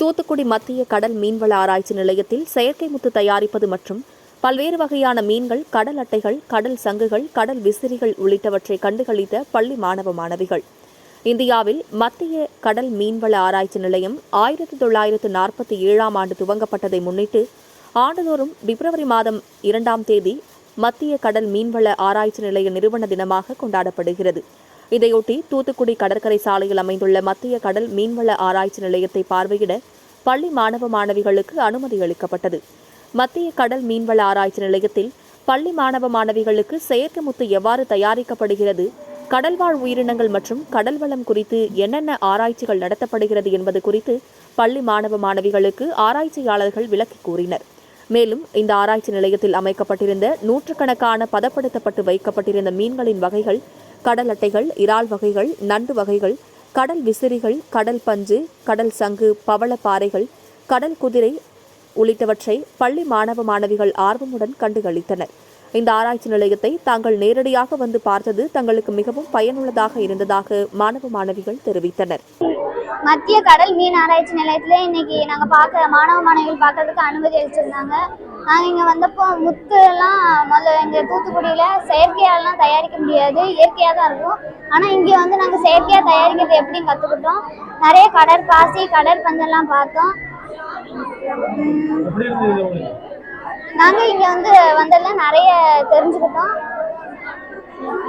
தூத்துக்குடி மத்திய கடல் மீன்வள ஆராய்ச்சி நிலையத்தில் செயற்கை முத்து தயாரிப்பது மற்றும் பல்வேறு வகையான மீன்கள் கடல் அட்டைகள் கடல் சங்குகள் கடல் விசிறிகள் உள்ளிட்டவற்றை கண்டுகளித்த பள்ளி மாணவ மாணவிகள். இந்தியாவில் மத்திய கடல் மீன்வள ஆராய்ச்சி நிலையம் ஆயிரத்தி தொள்ளாயிரத்து நாற்பத்தி ஏழாம் ஆண்டு துவங்கப்பட்டதை முன்னிட்டு ஆண்டுதோறும் பிப்ரவரி மாதம் இரண்டாம் தேதி மத்திய கடல் மீன்வள ஆராய்ச்சி நிலைய நிறுவன தினமாக கொண்டாடப்படுகிறது. இதையொட்டி தூத்துக்குடி கடற்கரை சாலையில் அமைந்துள்ள மத்திய கடல் மீன்வள ஆராய்ச்சி நிலையத்தை பார்வையிட பள்ளி மாணவ மாணவிகளுக்கு அனுமதி அளிக்கப்பட்டது. மத்திய கடல் மீன்வள ஆராய்ச்சி நிலையத்தில் பள்ளி மாணவ மாணவிகளுக்கு செயற்கை முத்து எவ்வாறு தயாரிக்கப்படுகிறது கடல்வாழ் உயிரினங்கள் மற்றும் கடல் வளம் குறித்து என்னென்ன ஆராய்ச்சிகள் நடத்தப்படுகிறது என்பது குறித்து பள்ளி மாணவ மாணவிகளுக்கு ஆராய்ச்சியாளர்கள் விளக்கி கூறினர். மேலும் இந்த ஆராய்ச்சி நிலையத்தில் அமைக்கப்பட்டிருந்த நூற்றுக்கணக்கான பதப்படுத்தப்பட்டு வைக்கப்பட்டிருந்த மீன்களின் வகைகள் கடல் அட்டைகள் இறால் வகைகள் நண்டு வகைகள் கடல் விசிறிகள் கடல் பஞ்சு கடல் சங்கு பவள பாறைகள் கடல் குதிரை உள்ளிட்டவற்றை பள்ளி மாணவ மாணவிகள் ஆர்வமுடன் கண்டுகளித்தனர். இந்த ஆராய்ச்சி நிலையத்தை தாங்கள் நேரடியாக வந்து பார்த்தது தங்களுக்கு மிகவும் பயனுள்ளதாக இருந்ததாக மாணவ மாணவிகள் தெரிவித்தனர். மத்திய கடல் மீன் ஆராய்ச்சி நிலையத்தில் இன்னைக்கு நாங்கள் பார்க்க மாணவ மாணவிகள் பார்க்கறதுக்கு அனுமதி அளிச்சிருந்தாங்க. நாங்க இங்க வந்தப்போ முத்து எல்லாம் முதல்ல இங்க தூத்துக்குடியில செயற்கையாலாம் தயாரிக்க முடியாது. இயற்கையா தான் இருக்கும். ஆனா இங்க வந்து நாங்க செயற்கையா தயாரிக்கிறது எப்படின்னு கத்துக்கிட்டோம். நிறைய கடற்பாசி கடற்பந்தெல்லாம் பார்த்தோம். எப்படி இருந்தது உங்களுக்கு? நாங்க இங்க வந்து வந்ததுல நிறைய தெரிஞ்சுக்கிட்டோம்.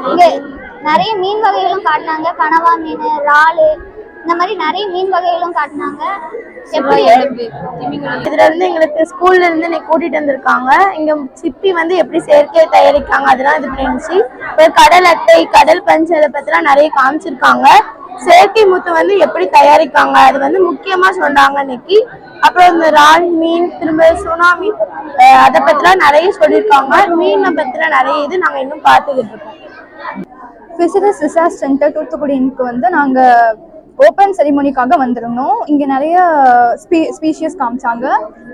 இங்க நிறைய மீன் வகைகளும் காட்டினாங்க. கனவா மீன் இறாலு இந்த மாதிரி நிறைய மீன் வகைகளும் காட்டினாங்க. இதுல இருந்து எங்களுக்கு ஸ்கூல்ல இருந்து இன்னைக்கு கூட்டிட்டு வந்திருக்காங்க. இங்க சிப்பி வந்து எப்படி செயற்கையை தயாரிக்காங்க அதெல்லாம் இது பண்ணிருந்துச்சு கடல் அட்டை கடல் பஞ்சு அதை பத்திலாம் நிறைய காமிச்சிருக்காங்க. செயற்கை முத்து வந்து எப்படி தயாரிக்காங்க அது வந்து முக்கியமா சொன்னாங்க இன்னைக்கு. அப்புறம் இந்த இறால் மீன் திரும்ப சுனா மீன் அஹ் அதை பத்திலாம் நிறைய சொல்லியிருக்காங்க. மீனை பத்தின நிறைய இது நாங்க இன்னும் பார்த்துக்கிட்டு இருக்கோம். ஃபிஷரிஸ் ரிசர்ச் சென்டர் தூத்துக்குடிக்கு வந்து நாங்கள் ஓப்பன் செரிமோனிக்காக வந்திருந்தோம். இங்கே நிறைய ஸ்பீ ஸ்பீஷியஸ் காமிச்சாங்க.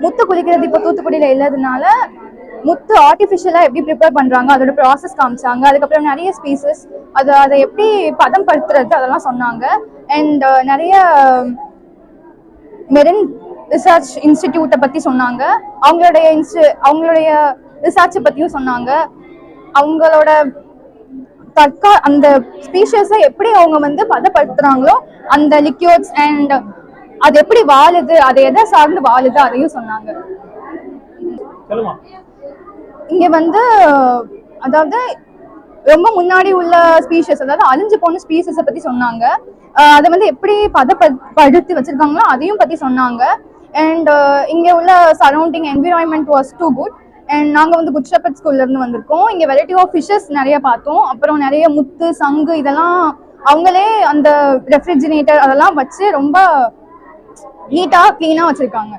முத்து குளிக்கிறது இப்போ தூத்துக்குடியில் இல்லாததுனால முத்து ஆர்டிஃபிஷியலாக எப்படி ப்ரிப்பேர் பண்ணுறாங்க அதோட ப்ராசஸ் காமிச்சாங்க. அதுக்கப்புறம் நிறைய ஸ்பீசஸ் அது அதை எப்படி பதம்படுத்துறது அதெல்லாம் சொன்னாங்க. அண்ட் நிறைய மெரின் ரிசர்ச் இன்ஸ்டிடியூட்டை பற்றி சொன்னாங்க. அவங்களுடைய இன்ஸ்டி அவங்களுடைய ரிசர்ச்சை பற்றியும் சொன்னாங்க. அவங்களோட தற்கா அந்த ஸ்பீஷஸை எப்படி அவங்க வந்து பதப்படுத்துறாங்களோ அந்த லிக்யூட்ஸ் அண்ட் அது எப்படி வாழுது அது எதை சார்ந்து வாழுது அதையும் சொன்னாங்க. இங்க வந்து அதாவது ரொம்ப முன்னாடி உள்ள ஸ்பீஷஸ் அதாவது அழிஞ்சு போன ஸ்பீஷஸை பத்தி சொன்னாங்க. அதை வந்து எப்படி பதப்படுத்தி வச்சிருக்காங்களோ அதையும் பத்தி சொன்னாங்க. அண்ட் இங்க உள்ள surrounding environment was too good and நாங்க வந்து குட் ஸ்கூல்லேருந்து ஸ்கூல்ல இருந்து வந்திருக்கோம். இங்க வெரைட்டி ஆஃப் ஃபிஷஸ் நிறைய பார்த்தோம். அப்புறம் நிறைய முத்து சங்கு இதெல்லாம் அவங்களே அந்த ரெஃப்ரிஜினேட்டர் அதெல்லாம் வச்சு ரொம்ப நீட்டா க்ளீனாக வச்சிருக்காங்க.